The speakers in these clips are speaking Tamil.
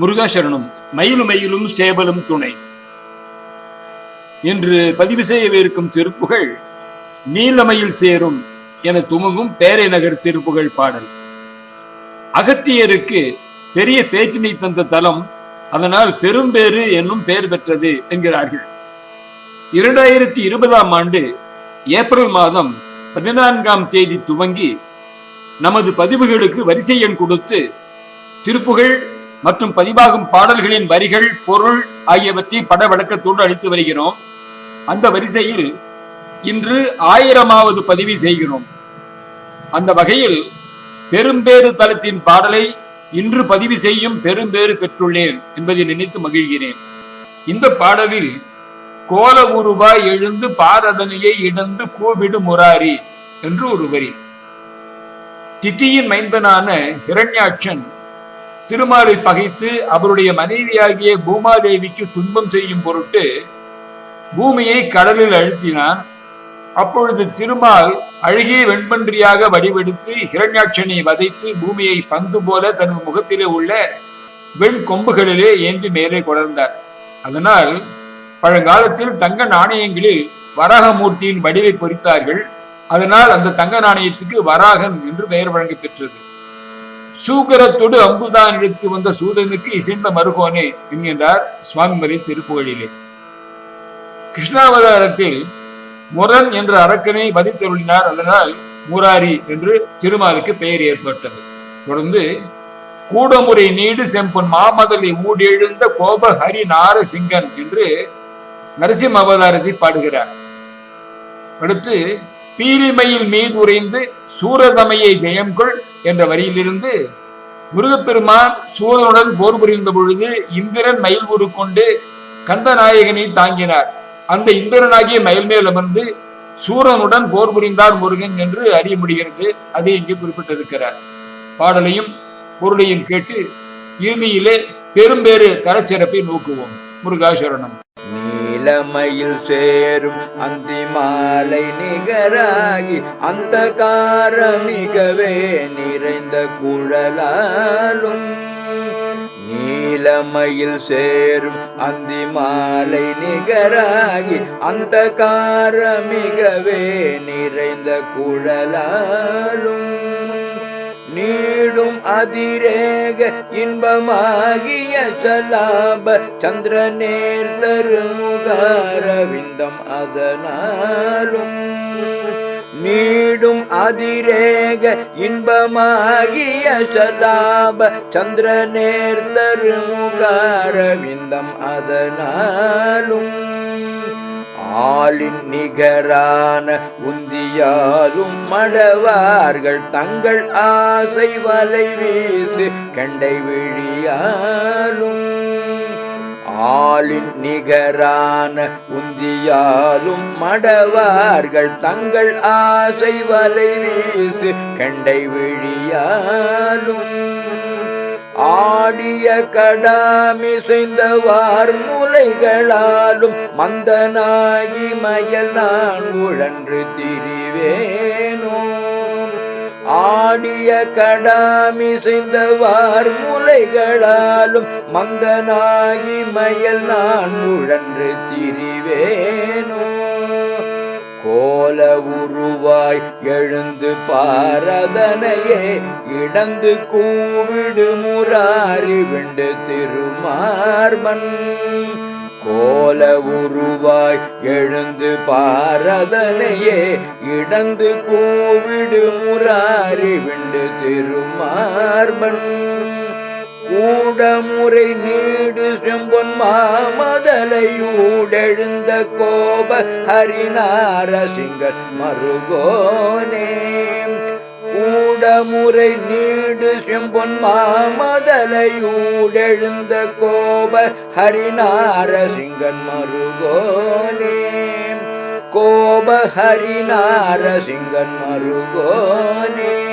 முருகாசரணம் மயிலும் மயிலும் சேவலும் துணை. என்று பதிவு செய்யவிருக்கும் திருப்புகள் நீலமையில் சேரும் என துமங்கும் பேரை நகர் திருப்புகழ் பாடல். அகத்தியருக்கு பெரிய பேச்சினை தந்த தலம் அதனால் பெரும்பேறு என்னும் பெயர் பெற்றது என்கிறார்கள். இரண்டாயிரத்தி இருபதாம் ஆண்டு ஏப்ரல் மாதம் பதினான்காம் தேதி துவங்கி நமது பதிவுகளுக்கு வரிசை எண் கொடுத்து திருப்புகழ் மற்றும் பதிவாகும் பாடல்களின் வரிகள் பொருள் ஆகியவற்றை பட விளக்கத்தோடு அளித்து வருகிறோம். அந்த வரிசையில் இன்று ஆயிரமாவது பதிவு செய்கிறோம். அந்த வகையில் பெரும்பேறு தளத்தின் பாடலை இன்று பதிவு செய்யும் பெரும்பேறு பெற்றுள்ளேன் என்பதை நினைத்து மகிழ்கிறேன். இந்த பாடலில் கோல உருவாய் எழுந்து பாரதனையை இணந்து கூவிடு முராரி என்று ஒரு வரி. திட்டியின் மைந்தனான ஹிரண்யாட்சன் திருமாலை பகைத்து அவருடைய மனைவியாகிய பூமாதேவிக்கு துன்பம் செய்யும் பொருட்டு பூமியை கடலில் அழுத்தினான். அப்பொழுது திருமால் அழுகிய வெண்பன்றியாக வடிவெடுத்து ஹிரண்யாட்சனை வதைத்து பூமியை பந்து போல தனது முகத்திலே உள்ள வெண் கொம்புகளிலே ஏந்தி மேலே கொடர்ந்தார். அதனால் பழங்காலத்தில் தங்க நாணயங்களில் வராகமூர்த்தியின் வடிவை பொறித்தார்கள். அதனால் அந்த தங்க நாணயத்துக்கு வராகன் என்று பெயர் வழங்க பெற்றது. சூகரத்தோடு அம்புதான் எடுத்து வந்த சூதனுக்கு இசைந்த மருகோனே என்கின்றார் சுவாமிமலை திருப்புகழிலே கிருஷ்ணாவதாரத்தில் முரண் என்ற அரக்கனை வதித்தருளினார் அதனால் மூராரி என்று திருமாலுக்கு பெயர் ஏற்பட்டது. தொடர்ந்து கூடமுறை நீடு செம்பன் மாமதலை ஊடெழுந்த கோப ஹரி நாரசிங்கன் என்று நரசிம்ம அவதாரத்தை பாடுகிறார். அடுத்து பீரிமையில் மீது சூரதமையை சூரதமையை ஜெயம்கொள் என்ற வரியிலிருந்து முருகப்பெருமான் சூரனுடன் போர் புரிந்த பொழுது இந்திரன் மயில் உரு கொண்டு கந்தநாயகனை தாங்கினார். அந்த இந்திரனாகிய மயில் மேல் அமர்ந்து சூரனுடன் போர் புரிந்தார் முருகன் என்று அறிய முடிகிறது. அதை இங்கே குறிப்பிட்டிருக்கிறார். பாடலையும் பொருளையும் கேட்டு இறுதியிலே பெரும்பேறு தரச்சிறப்பை நோக்குவோம். முருகாசரணம். இளமையில் சேரும் அந்தி மாலை நிகராகி அந்த காரமிகவே நிறைந்த குழலாலும். நீலமையில் சேரும் அந்தி மாலை நிகராகி அந்த காரமிகவே நிறைந்த குழலாலும். நீடும் அதிரேக இன்பமாகிய சலாப சந்திர நேர் தருமுகாரவிந்தம் அதனாலும் நீடும் அதிரேக இன்பமாகிய சலாப சந்திர நேர் தருமுகாரவிந்தம் அதனாலும் ஆளின் நிகரான உந்தியாலும் மடவார்கள் தங்கள் ஆசை வலை வீசு கண்டை விழியாலும். ஆளின் நிகரான உந்தியாலும் மடவார்கள் தங்கள் ஆசை வலை வீசு கண்டை விழியாலும். ஆடிய கடாமிசைந்தவார் முலைகளாலும் மந்தனாகி மயல் நான் உழன்று திரிவேனோ. ஆடிய கடாமிசைந்தவார் முலைகளாலும் மந்தனாகி மயல் நான் உழன்று திரிவேனோ. கோல உருவாய் எழுந்து பாரதனையே இடந்து கூவிடு முராரி விண்டு திருமார்பன் கோல உருவாய் எழுந்து பாரதனையே இடந்து கூவிடு முராரி விண்டு திருமார்பன் கூடமுறை நீடு செம்பொன் மாமதலை ஊடெழுந்த கோப ஹரிநாரசிங்கன் மருகோனே. கூடமுறை நீடு செம்பொன் மாமதலை ஊடெழுந்த கோப ஹரிநாரசிங்கன் மருகோனே. கோப ஹரிநாரசிங்கன் மருகோனே.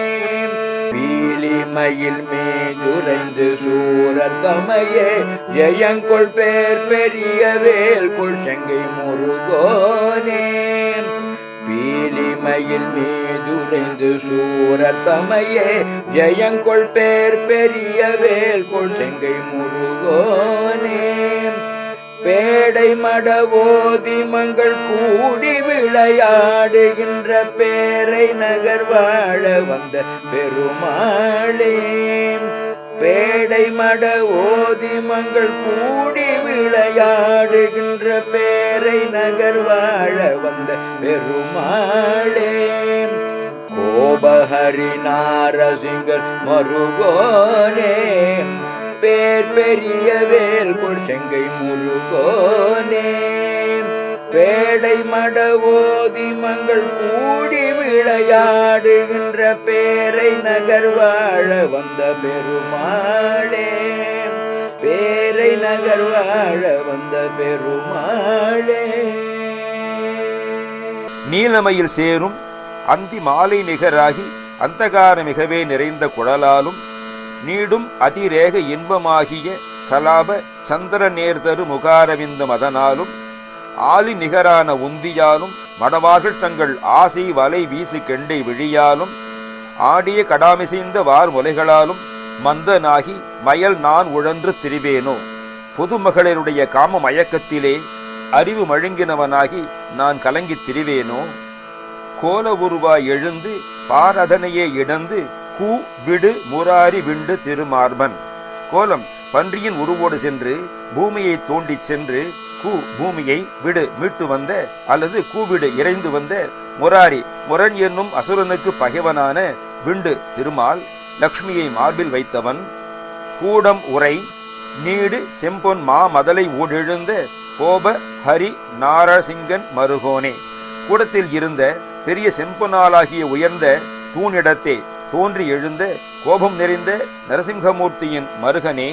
பீலிமயில் மீதுரைந்து சூரர் தமையே ஜெயங்கொள் பேர் பெரிய வேல் கொள் செங்கை முருகோனே. பீலிமையில் மீதுரைந்து சூரர் தமையே ஜெயங்கொள் பேர் பெரிய வேல் கொள் செங்கை முருகோனே. பேடை மடவோதி மங்கள் கூடி விளையாடுகின்ற பேரை நகர் வாழ வந்த பெருமாளே. பேடை மட ஓதி மங்கள் கூடி விளையாடுகின்ற பேரை நகர் வாழ வந்த பெருமாளே. கோபஹரி நாரசிங்கள் மருகோனே பேர் பெரிய வேல் கொள் செங்கை முருகோனே. பேடை மட ஓதி மங்கள் கூடி விளையாடுகின்ற பேரை நகர் வாழ வந்த பெருமாளே. பேரை நகர் வாழ வந்த பெருமாளே. நீலமையில் சேரும் அந்தி மாலை நிகராகி அந்தகார மிகவே நிறைந்த குழலாலும் நீடும் அதிரேக இன்பமாகிய சலாப சந்திர நேர்தரு முகாரவிந்த மதனாலும் ஆலி நிகரான உந்தியாலும் மடவார்கள் தங்கள் ஆசை வலை வீசு கெண்டை விழியாலும் ஆடிய கடாமிசைந்த வார் முலைகளாலும் மந்தனாகி மயல் நான் உழன்று திரிவேனோ? பொதுமகளிருடைய காம மயக்கத்திலே அறிவு மழுங்கினவனாகி நான் கலங்கித் திரிவேனோ? கோல உருவாய் எழுந்து பாரதனையே இடந்து கூ விடு முராரி விண்டு திருமார்பன் கோலம் பன்றியின் உருவோடு சென்று பூமியை தோண்டிச் சென்று கூ பூமியை விடு மீட்டு வந்த அல்லது கூவிடு இறைந்து வந்த முராரி முரண் என்னும் அசுரனுக்கு பகைவனான விண்டு திருமால் லக்ஷ்மியை மார்பில் வைத்தவன். கூடம் உரை நீடு செம்பொன் மா மதலை ஊடெழுந்த கோப ஹரி நாரசிங்கன் மருகோனே. கூடத்தில் இருந்த பெரிய செம்பொனாலாகிய உயர்ந்த தூணிடத்தே தோன்றி எழுந்த கோபம் நிறைந்த நரசிம்ஹமூர்த்தியின் மருகனே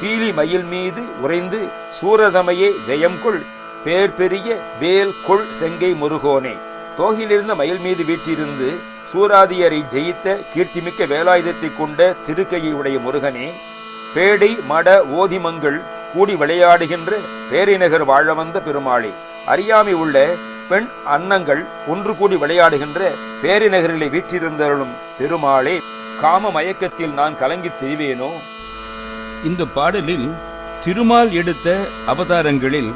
பீலி மயில் மீது உறைந்து சூரதமையே ஜெயம் கொள் பேர் பெரிய வேல் கொள் செங்கை முருகோனே. தோகிலிருந்த மயில் மீது வீற்றிருந்து சூராதியரை ஜெயித்த கீர்த்திமிக்க வேலாயுதத்தை கொண்ட திருக்கையை உடைய முருகனே பேடை மட ஓதிமங்கள் கூடி விளையாடுகின்ற பேரிநகர் வாழ வந்த பெருமாளே அறியாமை உள்ள பெண் அன்னங்கள் ஒன்று கூடி விளையாடுகின்ற பேரிநகரிலே வீற்றிருந்தவர்களும் பெருமாளே காம மயக்கத்தில் நான் கலங்கி செய்வேனோ இந்த பாடலில் திருமால் எடுத்த அவதாரங்களில்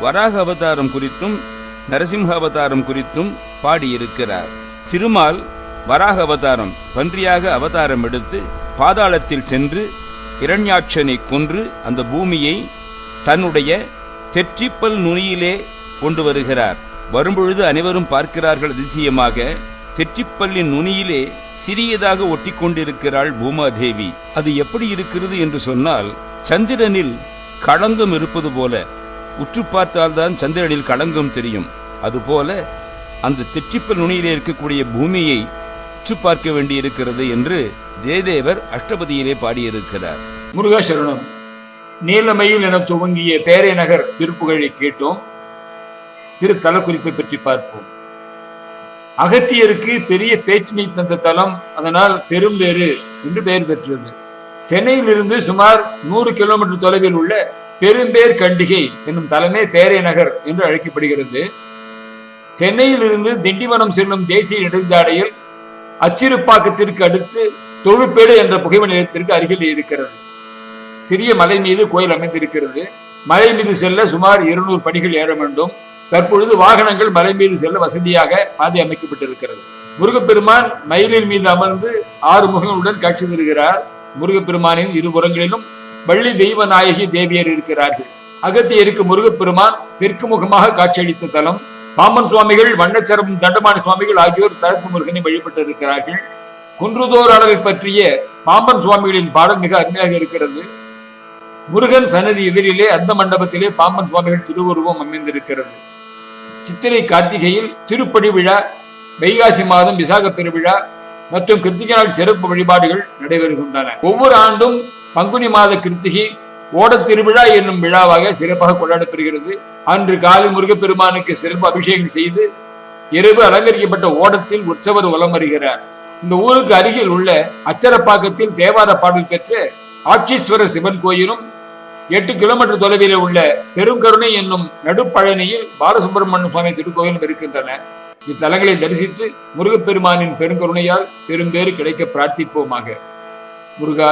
வராக அவதாரம் குறித்தும் நரசிம்ஹ அவதாரம் குறித்தும் பாடியிருக்கிறார். திருமால் வராக அவதாரம் பன்றியாக அவதாரம் எடுத்து பாதாளத்தில் சென்று இரண்யாட்சனை கொன்று அந்த பூமியை தன்னுடைய தெற்றிப்பல் நுனியிலே கொண்டு வருகிறார். வரும்பொழுது அனைவரும் பார்க்கிறார்கள் அதிசயமாக தெற்றிப்பல்லின் நுனியிலே சிறியதாக ஒட்டி கொண்டிருக்கிறாள் பூமாதேவி. அது எப்படி இருக்கிறது என்று சொன்னால் சந்திரனில் களங்கம் இருப்பது போல. உற்று பார்த்தால்தான் சந்திரனில் களங்கம் தெரியும். அதுபோல அந்த தெற்றிப்பல் நுனியிலே இருக்கக்கூடிய பூமியை உற்று பார்க்க வேண்டியிருக்கிறது என்று ஜெயதேவர் அஷ்டபதியிலே பாடியிருக்கிறார். முருகாசரணம் நீலமையில் என துவங்கிய பேரை நகர் திருப்புகழை கேட்டோம். திரு தலக்குறிப்பை பற்றி பார்ப்போம். அகத்தியருக்கு பெரிய பேச்சினை தந்த தலம் அதனால் பெரும்பேறு என்று பெயர் பெற்றது. சென்னையிலிருந்து சுமார் நூறு கிலோமீட்டர் தொலைவில் உள்ள பெரும்பேர் கண்டிகை என்னும் தலமே தேரை நகர் என்று அழைக்கப்படுகிறது. சென்னையிலிருந்து திண்டிவனம் செல்லும் தேசிய நெடுஞ்சாலையில் அச்சிறுப்பாக்கத்திற்கு அடுத்து தொழுப்பேடு என்ற புகைமணி நிலையத்திற்கு அருகில் இருக்கிறது. சிறிய மலை மீது கோயில் அமைந்திருக்கிறது. மலை மீது செல்ல சுமார் இருநூறு படிகள் ஏற வேண்டும். தற்பொழுது வாகனங்கள் மலை மீது செல்ல வசதியாக பாதை அமைக்கப்பட்டிருக்கிறது. முருகப்பெருமான் மயிலின் மீது அமர்ந்து ஆறு முகங்களுடன் காட்சி தருகிறார். முருகப்பெருமானின் இருபுறங்களிலும் வள்ளி தெய்வ நாயகி தேவியர் இருக்கிறார்கள். அகத்தியருக்கு முருகப்பெருமான் தெற்கு முகமாக காட்சியளித்த தலம் பாம்பன் சுவாமிகள் வண்ணச்சரம் தண்டமான சுவாமிகள் ஆகியோர் தலத்து முருகனை வழிபட்டு இருக்கிறார்கள் குன்றுதோர் அளவை பற்றிய பாம்பன் சுவாமிகளின் பாடல் மிக அருமையாக இருக்கிறது. முருகன் சன்னதி எதிரிலே அந்த மண்டபத்திலே பாம்பன் சுவாமிகள் திருவுருவம் அமைந்திருக்கிறது. சித்திரை கார்த்திகையில் திருப்படி விழா வைகாசி மாதம் விசாக பெருவிழா மற்றும் கிருத்திகை நாள் சிறப்பு வழிபாடுகள் நடைபெறுகின்றன. ஒவ்வொரு ஆண்டும் பங்குனி மாத கிருத்திகை ஓடத் திருவிழா என்னும் விழாவாக சிறப்பாக கொண்டாடப்படுகிறது. அன்று காலை முருகப்பெருமானுக்கு சிறப்பு அபிஷேகம் செய்து இரவு அலங்கரிக்கப்பட்ட ஓடத்தில் உற்சவர் வலம் வருகிறார். இந்த ஊருக்கு அருகில் உள்ள அச்சரப்பாக்கத்தில் தேவார பாடல் பெற்ற ஆட்சீஸ்வரர் சிவன் கோயிலும் எட்டு கிலோமீட்டர் தொலைவில் உள்ள பெருங்கருணை என்னும் நடுப்பழனியில் பாலசுப்பிரமணிய சுவாமி திருக்கோயிலும் இருக்கின்றன. இத்தலங்களை தரிசித்து முருகப்பெருமானின் பெருங்கருணையால் பெரும்பேறு கிடைக்க பிரார்த்திப்போமாக. முருகா